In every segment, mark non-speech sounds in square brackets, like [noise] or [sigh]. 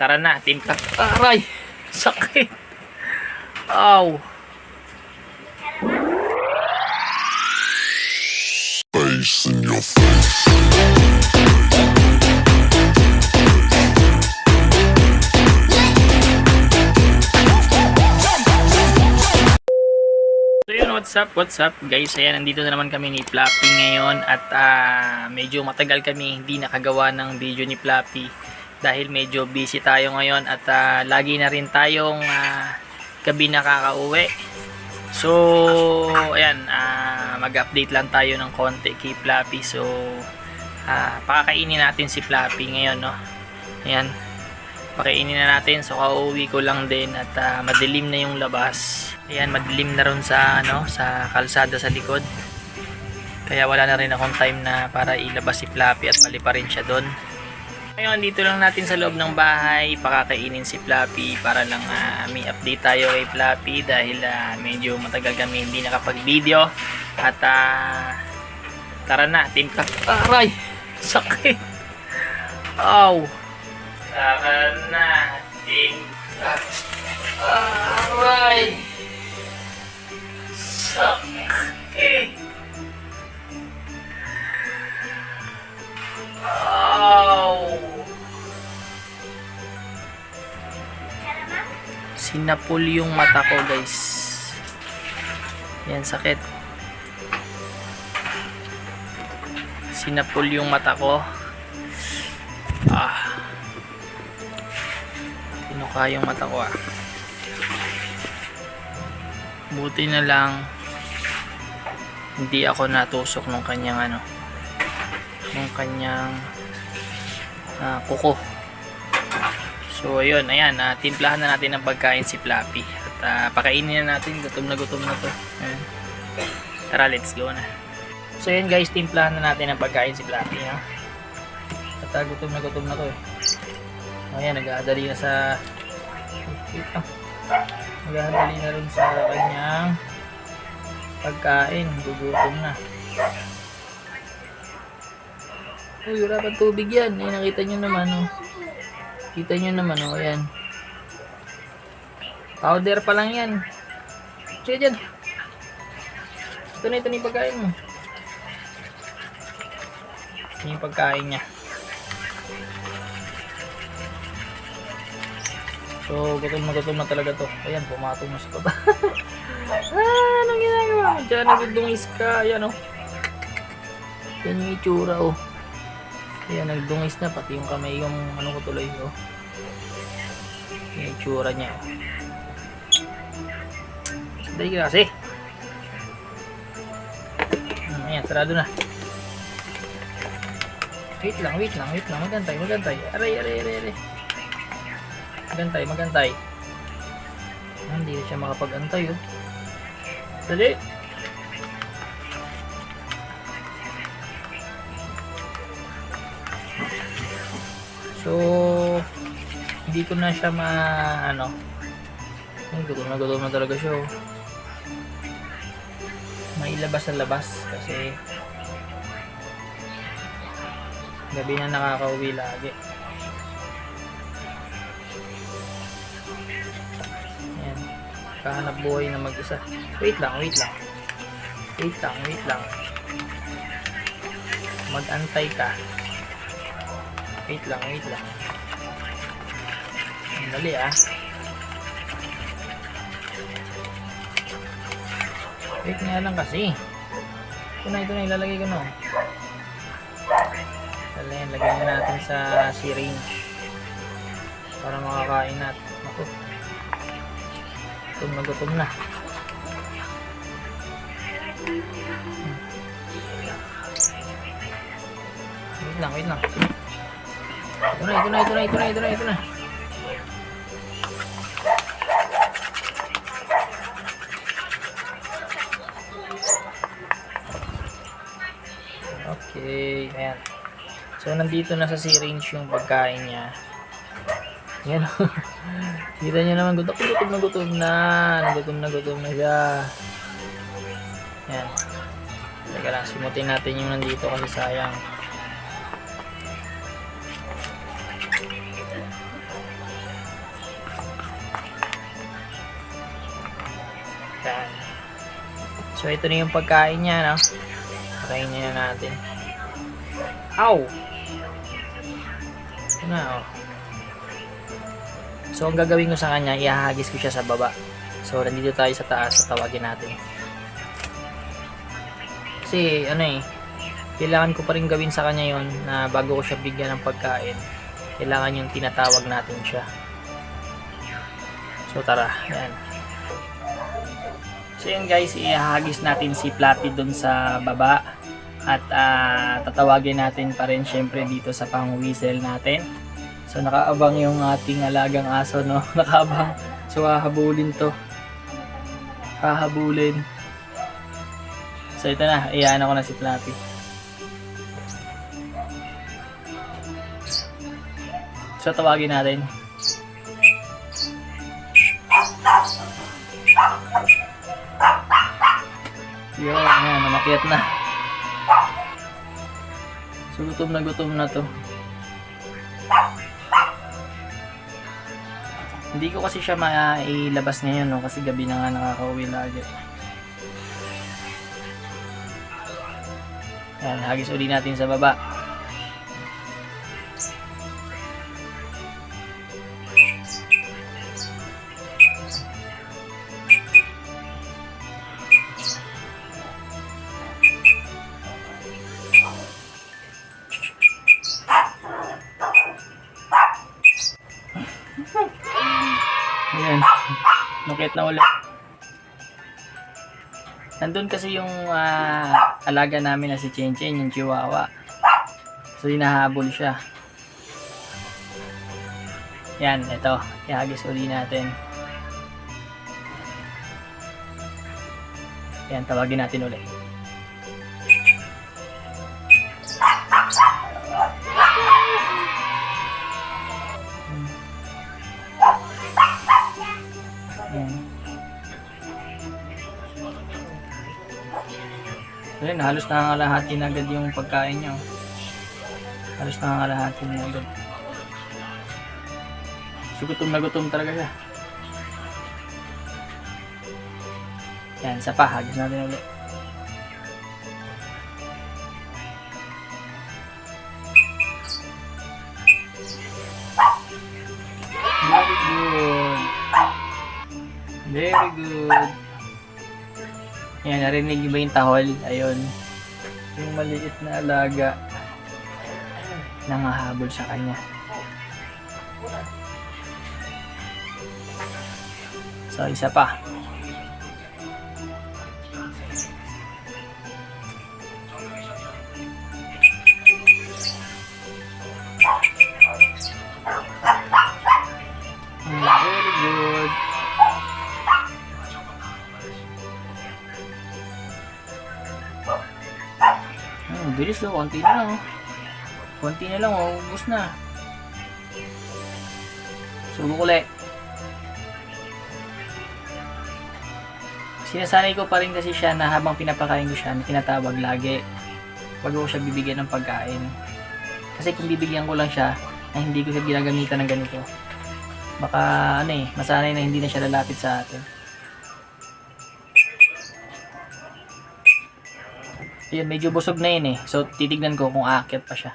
Tara na, team ka. Aray! Sakit! Ow! face in your face. So yun, what's up, what's up guys? Ayan, nandito na naman kami ni Flappy ngayon at ah, medyo matagal kami hindi nakagawa ng video ni Flappy dahil medyo busy tayo ngayon at ah, lagi na rin tayong ah, gabi nakakauwi. So, ayan, ah, mag-update lang tayo ng konti kay Flappy. So, ah, pakakainin natin si Flappy ngayon, no? Ayan, pakainin na natin. So, kauwi ko lang din at ah, madilim na yung labas. Ayan, madilim na rin sa, ano, sa kalsada sa likod. Kaya wala na rin akong time na para ilabas si Flappy at palipa rin siya doon. Ngayon, dito lang natin sa loob ng bahay, pakakainin si Flappy para lang ah, may update tayo kay Flappy dahil ah, medyo matagal kami hindi nakapag-video. At ah, tara na, team ka. Aray! Sakit! Ow! Tara na, team ka. Aray! Sakit! Sinapul yung mata ko guys. Yan sakit. Sinapul yung mata ko. Ah. Pinuka yung mata ko ah. Buti na lang hindi ako natusok nung kanyang ano nung kanyang ah, kuko. So ayun, ayan, uh, timplahan na natin ng pagkain si Flappy. At ah, pakainin na natin, gutom na gutom na to. Ayan. Tara, let's go na. So ayun guys, timplahan na natin ng pagkain si Flappy. Ha? At ah, gutom na gutom na to eh. Ayan, nag-aadali na sa... Lang. Nag-aadali na rin sa kanyang pagkain. Gugutom na. Uy, wala pang tubig yan. Eh, nakita nyo naman, oh. Kita nyo naman, oh. Ayan. Powder pa lang yan. Sige dyan. Ito na, ito na yung pagkain mo. Ito yung pagkain niya. So, gutom na gutom na talaga to. Ayan, pumatong na sa baba. [laughs] ah, anong ginagawa mo dyan? Nagdungis ka. Ayan, oh. Yan yung itsura, oh. Ayan, nagdungis na. Pati yung kamay, yung ano ko tuloy, oh. Yung itsura niya. Dali ka kasi. Hmm, Ayan, sarado na. Wait lang, wait lang, wait lang. Magantay, magantay. Aray, aray, aray, aray. Magantay, magantay. Ah, Hindi na siya makapag-antay, oh. Dali. So, hindi ko na siya ma, ano, ay, gutom na gutom na talaga siya, oh. Mailabas sa labas kasi gabi na nakakauwi lagi. Ayan. Kahanap buhay na mag-isa. Wait lang, wait lang. Wait lang, wait lang. Mag-antay ka. Wait lang, wait lang. Ang Dali ah. Wait nga lang kasi. Ito na, ito na, ilalagay ko na. Dali, lagay na natin sa syringe. Para makakain natin. Ako. Gutom na gutom na. Wait lang, wait lang. Ito na, ito na, ito na, ito na, ito na, ito na. Okay, ayan. So, nandito na sa syringe yung pagkain niya. Ayan. [laughs] Kita niyo naman, gutom, gutom na gutom na. Gutom na gutom na siya. Ayan. Teka lang, simutin natin yung nandito kasi sayang. Yan. So, ito na yung pagkain niya, no? Pakain niya na natin. Ow! Ito na, oh. So, ang gagawin ko sa kanya, ihahagis ko siya sa baba. So, nandito tayo sa taas, so tawagin natin. Kasi, ano eh, kailangan ko pa rin gawin sa kanya yon na bago ko siya bigyan ng pagkain, kailangan yung tinatawag natin siya. So, tara, yan. So, yun guys, ihahagis natin si Flappy dun sa baba. At ah, tatawagin natin pa rin syempre dito sa pang-whistle natin. So nakaabang yung ating alagang aso, no? [laughs] Nakaabang. So hahabulin to. Hahabulin. So ito na, iyan ako na si Flappy. So tawagin natin. Yun, yan, umakyat na. So gutom na gutom na to. Hindi ko kasi siya mailabas ngayon, no? Kasi gabi na nga nakakauwi lagi. Yan, hagis uli natin sa baba. Nukit na ulit. Nandun kasi yung ah, alaga namin na si Chen Chen, yung chihuahua. So, hinahabol siya. Yan, ito. Ihagis uli natin. Yan, tawagin natin ulit. Ayun, halos nangangalahati na agad yung pagkain niya. oh. Halos nangangalahati na agad. So, gutom na gutom talaga siya. Yan, isa pa. Hagis natin ulit. Narinig niyo ba yung tahol? Ayun. Yung maliit na alaga. Nangahabol sa kanya. So, isa pa. Mm, Very good. Bilis daw. Konti na lang. oh. Konti na lang. Oh. Ubus na. Subok ulit. Sinasanay ko pa rin kasi siya na habang pinapakain ko siya, na tinatawag lagi. Bago ko siya bibigyan ng pagkain. Kasi kung bibigyan ko lang siya, na hindi ko siya ginagamitan ng ganito, baka ano eh, masanay na hindi na siya lalapit sa atin. Yun, medyo busog na yun eh. So, titignan ko kung aakyat pa siya.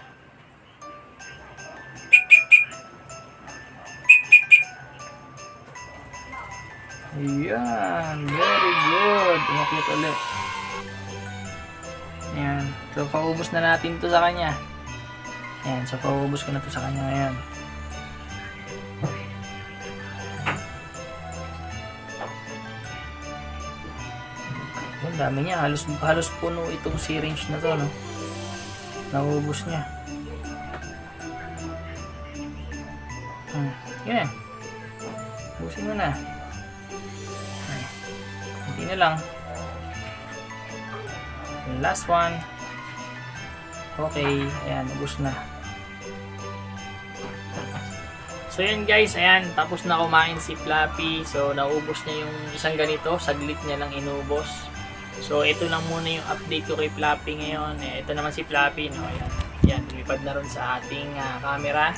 Ayan, very good. Umakyat ulit. Ayan. So, paubos na natin to sa kanya. Ayan, so paubos ko na to sa kanya ngayon. Dami niya. Halos, halos puno itong syringe na to, no? Naubos niya. Hmm. Yan. Ubusin mo na. Ay. Hindi na lang. Last one. Okay. Ayan, ubos na. So yun guys, ayan, tapos na kumain si Flappy. So naubos niya yung isang ganito, saglit niya lang inubos. So ito lang muna yung update ko kay Flappy ngayon. Eh, ito naman si Flappy, no? Ayan, ayan lumipad na ron sa ating ah, camera.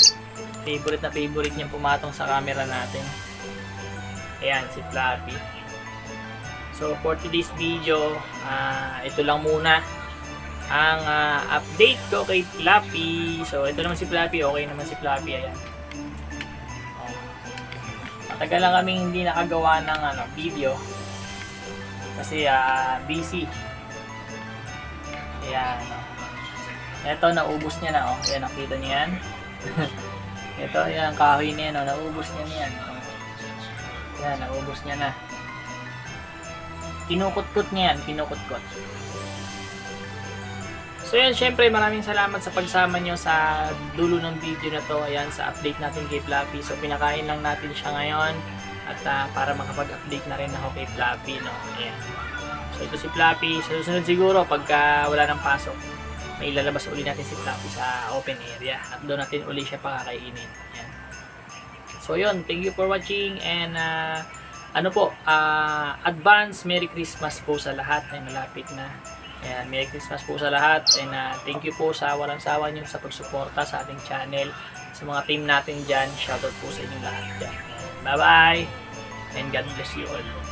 Favorite na favorite niyang pumatong sa camera natin. Ayan, si Flappy. So for today's video, ah, ito lang muna ang ah, update ko kay Flappy. So ito naman si Flappy, okay naman si Flappy, ayan. Matagal lang kaming hindi nakagawa ng ano, video kasi ah, busy. Ayan. oh. Ito, naubos niya na, oh. Ayan, nakita niyo yan. [laughs] Ito, yan, kahoy niya, no. Naubos niya na yan. Oh. Yan, naubos niya na. Kinukot-kot niya yan, kinukot-kot. So yan, syempre maraming salamat sa pagsama nyo sa dulo ng video na to. Ayan, sa update natin kay Flappy. So pinakain lang natin siya ngayon. At ah, para makapag-update na rin ako kay Flappy, no. Ayan. So ito si Flappy. Sa susunod siguro, pagka wala ng pasok, may ilalabas uli natin si Flappy sa open area. At doon natin uli siya pakakainin. Ayan. So yun, thank you for watching and ah, ano po, ah, advance Merry Christmas po sa lahat ay malapit na. Ayan, Merry Christmas po sa lahat and ah, thank you po sa walang sawa niyo sa pagsuporta sa ating channel. Sa mga team natin dyan, shoutout po sa inyong lahat dyan. Bye bye and God bless you all.